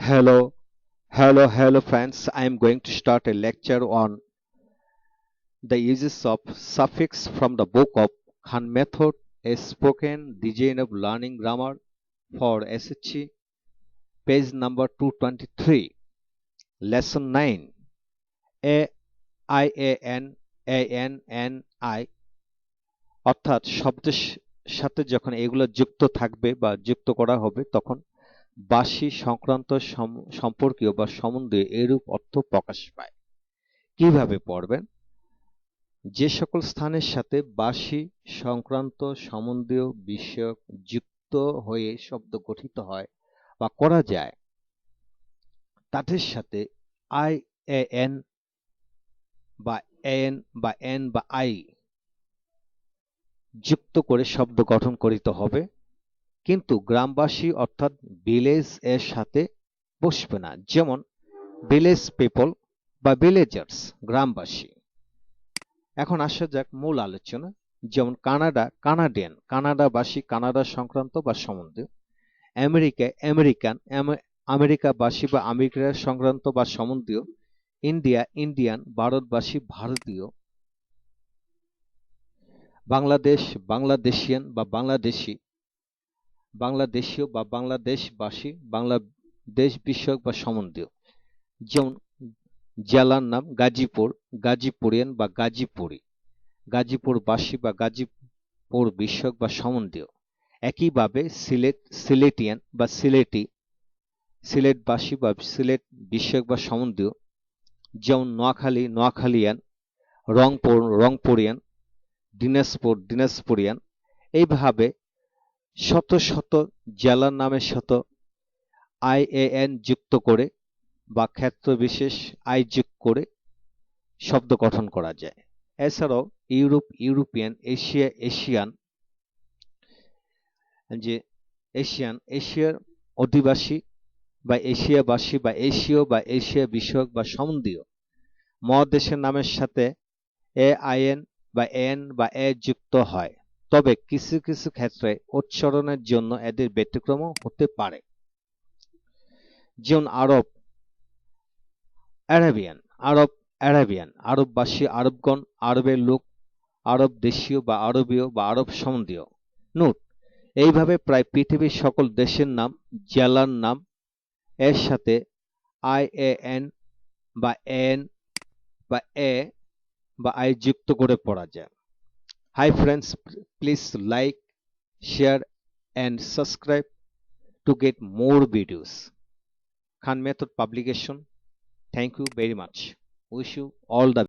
Hello, hello, hello, friends. I am going to start a lecture on the uses of suffix from the book of Khan Method, a spoken design of learning grammar for SHC, page number 223, lesson 9. A I A N A N N I অর্থাৎ শব্দের সাথে যখন এগুলো যুক্ত থাকবে বা যুক্ত করা হবে তখন বাসি সংক্রান্ত সম্পর্কীয় বা সম্বন্ধে এরূপ অর্থ প্রকাশ পায়। কীভাবে পড়বেন? যে সকল স্থানের সাথে বাসি সংক্রান্ত সম্বন্ধীয় বিষয়ক যুক্ত হয়ে শব্দ গঠিত হয় বা করা যায়, তাদের সাথে আই, এ, এন বা এন বা এন বা আই যুক্ত করে শব্দ গঠন করিতে হবে। কিন্তু গ্রামবাসী অর্থাৎ ভিলেজ এর সাথে বসবে না। যেমন ভিলেজ পিপল বা ভিলেজার্স গ্রামবাসী। এখন আসা যাক মূল আলোচনা। যেমন কানাডা, কানাডিয়ান। কানাডাবাসী কানাডা সংক্রান্ত বা সম্বন্ধীয়। America, American. আমেরিকাবাসী বা আমেরিকা সংক্রান্ত বা সম্বন্ধীয়। India, Indian. ভারতবাসী ভারতীয়। বাংলাদেশ, বাংলাদেশিয়ান বা বাংলাদেশি। বাংলাদেশীয় বা বাংলাদেশবাসী, বাংলাদেশ বিষয়ক বা সম্বন্ধীয়। যেমন, জেলার নাম গাজীপুর, গাজীপুরিয়ান বা গাজীপুরি। গাজীপুরবাসী বা গাজীপুর বিষয়ক বা সম্বন্ধীয়। একইভাবে সিলেট, সিলেটিয়ান বা সিলেটি, সিলেটবাসী বা সিলেট বিষয়ক বা সম্বন্ধীয়। যেমন, নোয়াখালী, নোয়াখালিয়ান, রংপুর, রংপুরিয়ান, দিনাজপুর, দিনাজপুরিয়ান। এইভাবে শত শত জেলার নামের শত আই এ এন যুক্ত করে বা ক্ষেত্র বিশেষ আই যুক্ত করে শব্দ গঠন করা যায়। এছাড়াও ইউরোপ, ইউরোপিয়ান, এশিয়া, এশিয়ান, যে এশিয়ান, এশিয়ার অধিবাসী বা এশিয়াবাসী বা এশীয় বা এশিয়া বিষয়ক বা সম্বন্ধীয় মহাদেশের নামের সাথে এ আইএন বা এন বা এ যুক্ত হয়। তবে কিছু কিছু ক্ষেত্রে উচ্চারণের জন্য এদের ব্যতিক্রমও হতে পারে। যেমন আরব অ্যারাবিয়ান আরব অ্যারাবিয়ান আরববাসী, আরবগণ, আরবের লোক, আরব দেশীয় বা আরবীয় বা আরব সম্বন্ধীয়। নোট, এইভাবে প্রায় পৃথিবীর সকল দেশের নাম, জেলার নাম, এর সাথে আই এ এন বা এন বা এ বা আই যুক্ত করে পড়া যায়। hi friends please like share and subscribe to get more videos. Khan method publication. Thank you very much. Wish you all the